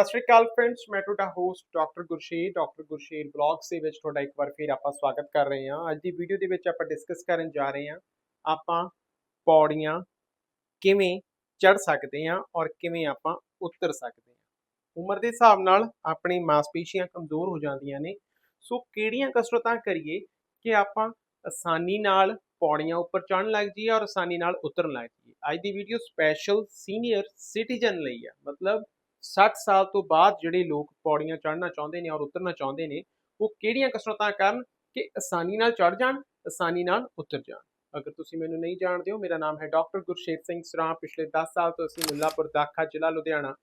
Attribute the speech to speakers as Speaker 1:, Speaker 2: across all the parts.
Speaker 1: ਸਤਿ ਸ਼੍ਰੀ ਅਕਾਲ ਫਰੈਂਡਸ ਮੈਂ ਤੁਹਾਡਾ host doctor Gursher doctor Gursher blogs ਦੇ ਵਿੱਚ ਤੁਹਾਡਾ ਇੱਕ ਵਾਰ ਫਿਰ ਆਪਾਂ ਸਵਾਗਤ ਕਰ ਰਹੇ ਹਾਂ। ਅੱਜ ਦੀ ਵੀਡੀਓ ਦੇ ਵਿੱਚ ਆਪਾਂ ਡਿਸਕਸ ਕਰਨ ਜਾ ਰਹੇ ਹਾਂ, ਆਪਾਂ ਪੌੜੀਆਂ ਕਿਵੇਂ ਚੜ ਸਕਦੇ ਹਾਂ ਔਰ ਕਿਵੇਂ ਆਪਾਂ ਉਤਰ ਸਕਦੇ ਹਾਂ। ਉਮਰ ਦੇ ਹਿਸਾਬ ਨਾਲ ਆਪਣੀ ਮਾਸਪੇਸ਼ੀਆਂ ਕਮਜ਼ੋਰ ਹੋ ਜਾਂਦੀਆਂ ਨੇ, ਸੋ ਕਿਹੜੀਆਂ ਕਸਰਤਾਂ ਕਰੀਏ ਕਿ ਆਪਾਂ ਆਸਾਨੀ ਨਾਲ ਪੌੜੀਆਂ ਉੱਪਰ ਚੜ੍ਹਨ ਲੱਗ ਜਾਈਏ ਔਰ ਆਸਾਨੀ ਨਾਲ ਉਤਰਨ ਲੱਗ ਜਾਈਏ। ਅੱਜ ਦੀ ਵੀਡੀਓ ਸਪੈਸ਼ਲ ਸੀਨੀਅਰ ਸਿਟੀਜ਼ਨ ਲਈ ਆ, ਮਤਲਬ 60 ਸਾਲ ਤੋਂ ਬਾਅਦ ਜਿਹੜੇ ਲੋਕ ਪੌੜੀਆਂ ਚੜ੍ਹਨਾ ਚਾਹੁੰਦੇ ਨੇ ਔਰ ਉਤਰਨਾ ਚਾਹੁੰਦੇ ਨੇ, ਉਹ ਕਿਹੜੀਆਂ ਕਸਰਤਾਂ ਕਰਨ ਕਿ ਆਸਾਨੀ ਨਾਲ ਚੜ੍ਹ ਜਾਣ, ਆਸਾਨੀ ਨਾਲ ਉਤਰ ਜਾਣ? ਅਗਰ ਤੁਸੀਂ ਮੈਨੂੰ ਨਹੀਂ ਜਾਣਦੇ ਹੋ, ਮੇਰਾ ਨਾਮ ਹੈ ਡਾਕਟਰ ਗੁਰਸ਼ੇਤ ਸਿੰਘ ਸਰਾਂ ਪਿਛਲੇ 10 ਸਾਲ ਤੋਂ ਅਸੀਂ ਮੁੱਲਾਪੁਰ ਦਾਖਾ ਜ਼ਿਲ੍ਹਾ ਲੁਧਿਆਣਾ,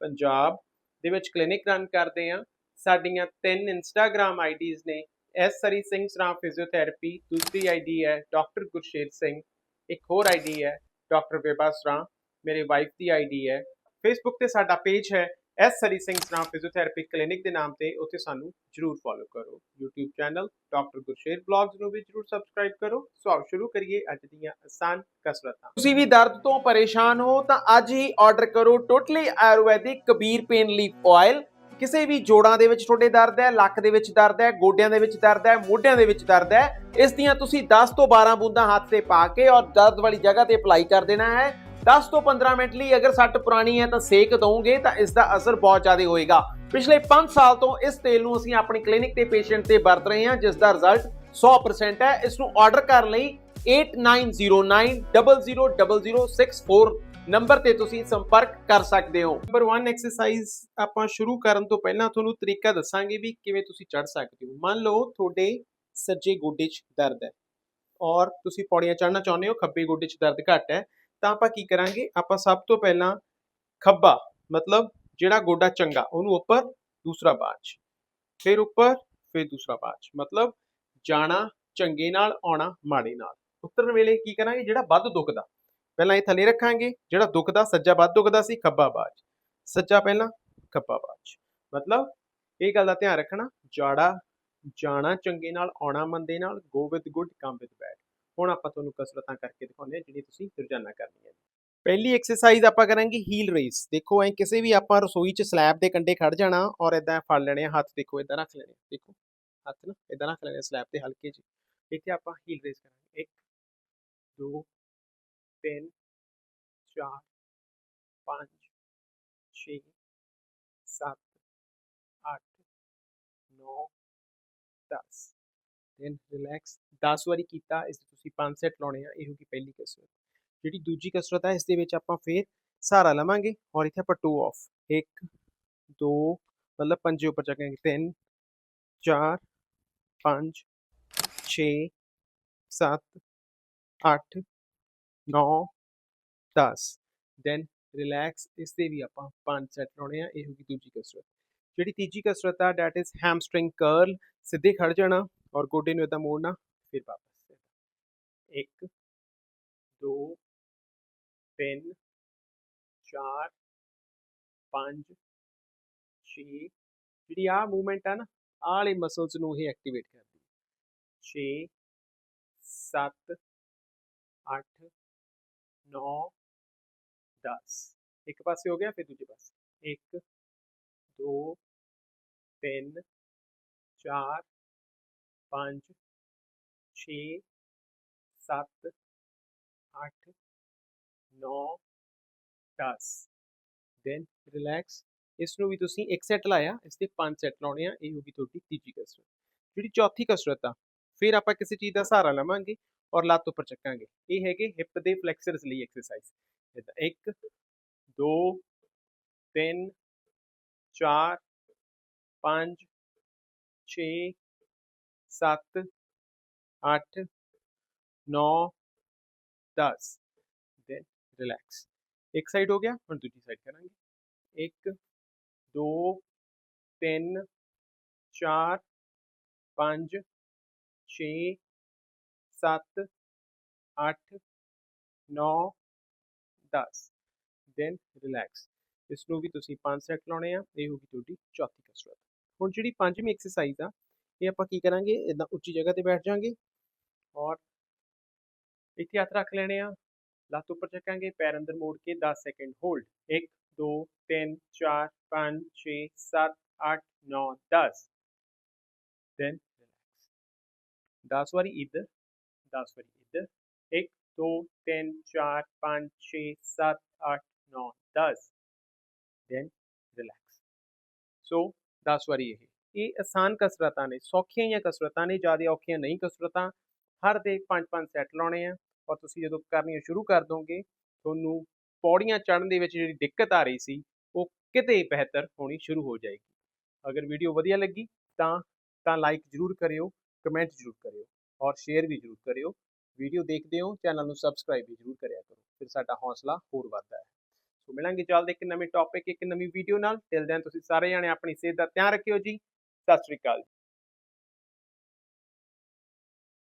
Speaker 1: ਪੰਜਾਬ ਦੇ ਵਿੱਚ ਕਲੀਨਿਕ ਰਨ ਕਰਦੇ ਹਾਂ। ਸਾਡੀਆਂ ਤਿੰਨ ਇੰਸਟਾਗ੍ਰam ਆਈਡੀਜ਼ ਨੇ, S Surrey Singh Sran physiotherapy, ਦੂਸਰੀ ਆਈਡੀ ਹੈ ਡਾਕਟਰ ਗੁਰਸ਼ੇਤ ਸਿੰਘ, ਇੱਕ ਹੋਰ ਆਈਡੀ ਹੈ ਡਾਕਟਰ ਬੇਬਾ ਸਰਾਂ ਮੇਰੇ ਵਾਈਫ ਦੀ ਆਈਡੀ ਹੈ ਫੇਸਬੁੱਕ ਤੇ ਸਾਡਾ ਪੇਜ ਹੈ ਐਸ ਸਰੀ ਸਿੰਘ ਸਰਾਂ ਫਿਜ਼ੀਓਥੈਰੇਪੀ ਕਲੀਨਿਕ ਦੇ ਨਾਮ ਤੇ ਉੱਥੇ ਸਾਨੂੰ ਜਰੂਰ ਫੋਲੋ ਕਰੋ। YouTube channel doctor Gursher blogs ਨੂੰ ਵੀ ਜਰੂਰ ਸਬਸਕ੍ਰਾਈਬ ਕਰੋ। ਸੋ ਆਓ ਸ਼ੁਰੂ ਕਰੀਏ ਅੱਜ ਦੀਆਂ ਆਸਾਨ ਕਸਰਤਾਂ। ਤੁਸੀਂ ਵੀ ਦਰਦ ਤੋਂ ਪਰੇਸ਼ਾਨ ਹੋ ਤਾਂ ਅੱਜ ਹੀ ਆਰਡਰ ਕਰੋ totally ayurvedic Kabir pain leaf oil ਕਿਸੇ ਵੀ ਜੋੜਾਂ ਦੇ ਵਿੱਚ ਤੁਹਾਡੇ ਦਰਦ ਹੈ, ਲੱਕ ਦੇ ਵਿੱਚ ਦਰਦ ਹੈ, ਗੋਡਿਆਂ ਦੇ ਵਿੱਚ ਦਰਦ ਹੈ, ਮੋਢਿਆਂ ਦੇ ਵਿੱਚ ਦਰਦ ਹੈ, ਇਸ ਦੀਆਂ ਤੁਸੀਂ 10 ਤੋਂ 12 ਬੂੰਦਾਂ ਹੱਥ ਤੇ ਪਾ ਕੇ ਔਰ ਦਰਦ ਵਾਲੀ ਜਗ੍ਹਾ ਤੇ ਅਪਲਾਈ ਕਰ ਦੇਣਾ ਹੈ। 10 ਤੋਂ 15 ਮਿੰਟ ਲਈ ਅਗਰ ਸੱਟ ਪੁਰਾਣੀ ਹੈ ਤਾਂ ਸੇਕ ਦਵੋਗੇ ਤਾਂ ਇਸ ਦਾ ਅਸਰ ਬਹੁਤ ਜ਼ਿਆਦਾ ਹੋਏਗਾ। ਪਿਛਲੇ 5 ਸਾਲ ਤੋਂ ਇਸ ਤੇਲ ਨੂੰ ਅਸੀਂ ਆਪਣੀ ਕਲੀਨਿਕ ਤੇ ਪੇਸ਼ੈਂਟ ਤੇ ਵਰਤ ਰਹੇ ਹਾਂ, ਜਿਸ ਦਾ ਰਿਜ਼ਲਟ 100% ਹੈ। ਇਸ ਨੂੰ ਆਰਡਰ ਕਰਨ ਲਈ 8909000064 ਨੰਬਰ ਤੇ ਤੁਸੀਂ ਸੰਪਰਕ ਕਰ ਸਕਦੇ ਹੋ। ਨੰਬਰ 1 ਐਕਸਰਸਾਈਜ਼ ਆਪਾਂ ਸ਼ੁਰੂ ਕਰਨ ਤੋਂ ਪਹਿਲਾਂ ਤੁਹਾਨੂੰ ਤਰੀਕਾ ਦੱਸਾਂਗੇ ਵੀ ਕਿਵੇਂ ਤੁਸੀਂ ਚੜ ਸਕਦੇ ਹੋ। ਮੰਨ ਲਓ ਤੁਹਾਡੇ ਸੱਜੇ ਗੋਡੇ 'ਚ ਦਰਦ ਹੈ ਔਰ ਤੁਸੀਂ ਪੌੜੀਆਂ ਚੜ੍ਹਨਾ ਚਾਹੁੰਦੇ ਹੋ, ਖੱਬੇ ਗੋਡੇ 'ਚ ਦਰਦ ਘੱਟ ਹੈ। ਤਾਂ ਆਪਾਂ ਕੀ ਕਰਾਂਗੇ? ਆਪਾਂ ਸਭ ਤੋਂ ਪਹਿਲਾਂ ਖੱਬਾ, ਮਤਲਬ ਜਿਹੜਾ ਗੋਡਾ ਚੰਗਾ, ਉਹਨੂੰ ਉੱਪਰ, ਦੂਸਰਾ ਬਾਜ। ਫਿਰ ਉੱਪਰ, ਫਿਰ ਦੂਸਰਾ ਬਾਜ। ਮਤਲਬ ਜਾਣਾ ਚੰਗੇ ਨਾਲ, ਆਉਣਾ ਮਾੜੇ ਨਾਲ। ਉਤਰਨ ਵੇਲੇ ਕੀ ਕਰਾਂਗੇ? ਜਿਹੜਾ ਵੱਧ ਦੁਖਦਾ। ਪਹਿਲਾਂ ਇਹ ਥੱਲੇ ਰੱਖਾਂਗੇ। ਜਿਹੜਾ ਦੁਖਦਾ, ਸੱਜਾ ਵੱਧ ਦੁਖਦਾ ਸੀ, ਖੱਬਾ ਬਾਜ। ਸੱਜਾ ਪਹਿਲਾਂ, ਖੱਬਾ ਬਾਜ। ਮਤਲਬ ਇਹ ਗੱਲ ਦਾ ਧਿਆਨ ਰੱਖਣਾ। ਜਾੜਾ, ਜਾਣਾ ਚੰਗੇ ਨਾਲ, ਆਉਣਾ ਮੰਦੇ ਨਾਲ go with good come with bad ਹੁਣ ਆਪਾਂ ਤੁਹਾਨੂੰ ਕਸਰਤਾਂ ਕਰਕੇ ਦਿਖਾਉਂਦੇ ਹਾਂ ਜਿਹੜੀ ਤੁਸੀਂ ਰੋਜ਼ਾਨਾ ਕਰਨੀਆਂ ਨੇ ਪਹਿਲੀ ਐਕਸਰਸਾਈਜ਼ ਆਪਾਂ ਕਰਾਂਗੇ ਹੀਲ ਰੇਸ ਦੇਖੋ ਐ ਕਿਸੇ ਵੀ ਆਪਾਂ ਰਸੋਈ 'ਚ ਸਲੈਬ ਦੇ ਕੰਢੇ ਖੜ ਜਾਣਾ ਔਰ ਇਦਾਂ ਫੜ ਲੈਣੇ ਆ ਹੱਥ ਦੇਖੋ ਇਦਾਂ ਰੱਖ ਲੈਣੇ ਦੇਖੋ ਹੱਥ ਨਾ ਇਦਾਂ ਰੱਖ ਲੈਣੇ ਸਲੈਬ ਤੇ ਹਲਕੇ ਜਿਹੇ ਇੱਥੇ ਆਪਾਂ ਹੀਲ ਰੇਸ ਕਰਾਂਗੇ 1 2 3 4 5 6 7 8 9 10 ਦੈਨ ਰਿਲੈਕਸ 10 ਵਾਰੀ ਕੀਤਾ ਇਸ ਦੇ ਤੁਸੀਂ 5 ਸੈਟ ਲਾਉਣੇ ਆ ਇਹ ਹੋਗੀ ਪਹਿਲੀ ਕਸਰਤ ਜਿਹੜੀ ਦੂਜੀ ਕਸਰਤ ਹੈ ਇਸ ਦੇ ਵਿੱਚ ਆਪਾਂ ਫੇਰ ਸਹਾਰਾ ਲਵਾਂਗੇ ਔਰ ਇੱਥੇ ਆਪਾਂ 2 ਆਫ 1 2 ਮਤਲਬ ਪੰਜੇ ਉੱਪਰ ਚੱਕਾਂਗੇ 3 4 5 6 7 8 9 10 ਦੈਨ ਰਿਲੈਕਸ ਇਸ ਦੇ ਵੀ ਆਪਾਂ 5 ਸੈਟ ਲਾਉਣੇ ਆ ਇਹ ਹੋਗੀ ਦੂਜੀ ਕਸਰਤ ਜਿਹੜੀ ਤੀਜੀ ਕਸਰਤ ਆ ਦੈਟ ਇਜ਼ ਹੈਮਸਟ੍ਰਿੰਗ ਕਰਲ ਸਿੱਧੇ ਖੜ ਜਾਣਾ ਔਰ ਗੋਡੇ ਨੂੰ ਇਦਾਂ ਮੋੜਨਾ ਫਿਰ ਵਾਪਸ 1 2 3 4 5 6 ਜਿਹੜੀ ਆ ਮੂਵਮੈਂਟ ਆ ਨਾ ਆਹ ਵਾਲੇ ਮਸਲਸ ਨੂੰ ਇਹ ਐਕਟੀਵੇਟ ਕਰਦੀ ਹੈ 6 7 8 9 10 ਇੱਕ ਪਾਸੇ ਹੋ ਗਿਆ ਫਿਰ ਦੂਜੇ ਪਾਸੇ 1 2 3 4 5 6 7 8 9 10 ਦੈਨ ਰਿਲੈਕਸ ਇਸ ਨੂੰ ਵੀ ਤੁਸੀਂ ਇੱਕ ਸੈਟ ਲਾਇਆ ਇਸ ਦੇ ਪੰਜ ਸੈਟ ਲਾਉਣੇ ਆ ਇਹ ਹੋਗੀ ਤੁਹਾਡੀ ਤੀਜੀ ਕਸਰਤ ਜਿਹੜੀ ਚੌਥੀ ਕਸਰਤ ਆ ਫਿਰ ਆਪਾਂ ਕਿਸੇ ਚੀਜ਼ ਦਾ ਸਹਾਰਾ ਲਵਾਂਗੇ ਔਰ ਲੱਤ ਉੱਪਰ ਚੱਕਾਂਗੇ ਇਹ ਹੈਗੇ ਹਿਪ ਦੇ ਫਲੈਕਸਰਸ ਲਈ ਐਕਸਰਸਾਈਜ਼ ਇਦਾਂ 1 2 3 4 5 6 7 8 9 10 then relax ਇੱਕ ਸਾਈਡ ਹੋ ਗਿਆ ਹੁਣ ਦੂਜੀ ਸਾਈਡ ਕਰਾਂਗੇ 1 2 3 4 5 6 7 8 9 10 ਦੈਨ ਰਿਲੈਕਸ ਇਸ ਨੂੰ ਵੀ ਤੁਸੀਂ ਪੰਜ ਸੈਟ ਲਾਉਣੇ ਆ ਇਹ ਹੋਗੀ ਤੁਹਾਡੀ ਚੌਥੀ ਕਸਰਤ ਹੁਣ ਜਿਹੜੀ ਪੰਜਵੀਂ ਐਕਸਰਸਾਈਜ਼ ਆ ਇਹ ਆਪਾਂ ਕੀ ਕਰਾਂਗੇ ਇਦਾਂ ਉੱਚੀ ਜਗ੍ਹਾ ਤੇ ਬੈਠ ਜਾਾਂਗੇ ਔਰ ਇੱਥੇ ਹੱਥ ਰੱਖ ਲੈਣੇ ਆ ਲੱਤ ਉੱਪਰ ਚੱਕਾਂਗੇ ਪੈਰ ਅੰਦਰ ਮੋੜ ਕੇ 10 ਸੈਕਿੰਡ ਹੋਲਡ 1 2 3 4 5 6 7 8 9 10 then relax 10 ਵਾਰੀ ਇੱਧਰ 10 ਵਾਰੀ ਇੱਧਰ 1 2 3 4 5 6 7 8 9 10 then relax ਸੋ 10 ਵਾਰੀ ਇਹ ਇਹ ਆਸਾਨ ਕਸਰਤਾਂ ਨੇ ਸੌਖੀਆਂ ਜਿਹੀਆਂ ਕਸਰਤਾਂ ਨੇ ਜ਼ਿਆਦਾ ਔਖੀਆਂ ਨਹੀਂ ਕਸਰਤਾਂ ਹਰ ਦੇ 5-5 ਸੈੱਟ ਲਾਉਣੇ ਆ ਔਰ ਤੁਸੀਂ ਜਦੋਂ ਕਰਨੀਆਂ ਸ਼ੁਰੂ ਕਰ ਦੋਗੇ, ਤੁਹਾਨੂੰ ਪੌੜੀਆਂ ਚੜ੍ਹਨ ਦੇ ਵਿੱਚ ਜਿਹੜੀ ਦਿੱਕਤ ਆ ਰਹੀ ਸੀ, ਉਹ ਕਿਤੇ ਬਿਹਤਰ ਹੋਣੀ ਸ਼ੁਰੂ ਹੋ ਜਾਏਗੀ। ਅਗਰ ਵੀਡੀਓ ਵਧੀਆ ਲੱਗੀ ਤਾਂ ਤਾਂ ਲਾਈਕ ਜ਼ਰੂਰ ਕਰਿਓ ਕਮੈਂਟ ਜ਼ਰੂਰ ਕਰਿਓ ਔਰ ਸ਼ੇਅਰ ਵੀ ਜ਼ਰੂਰ ਕਰਿਓ। ਵੀਡੀਓ ਦੇਖਦੇ ਹੋ, ਚੈਨਲ ਨੂੰ ਸਬਸਕ੍ਰਾਈਬ ਵੀ ਜ਼ਰੂਰ ਕਰਿਆ ਕਰੋ। ਫਿਰ ਸਾਡਾ ਹੌਸਲਾ ਹੋਰ ਵੱਧਦਾ ਹੈ। ਸੋ ਮਿਲਾਂਗੇ ਜਲਦ ਇੱਕ ਨਵੇਂ ਟੌਪਿਕ ਇੱਕ ਨਵੀਂ ਵੀਡੀਓ ਨਾਲ। ਟਿਲ ਦੈਨ ਤੁਸੀਂ ਸਾਰੇ ਜਾਣੇ ਆਪਣੀ ਸਿਹਤ ਦਾ ਧਿਆਨ ਰੱਖਿਓ ਜੀ। ਸਤਿ ਸ਼੍ਰੀ ਅਕਾਲ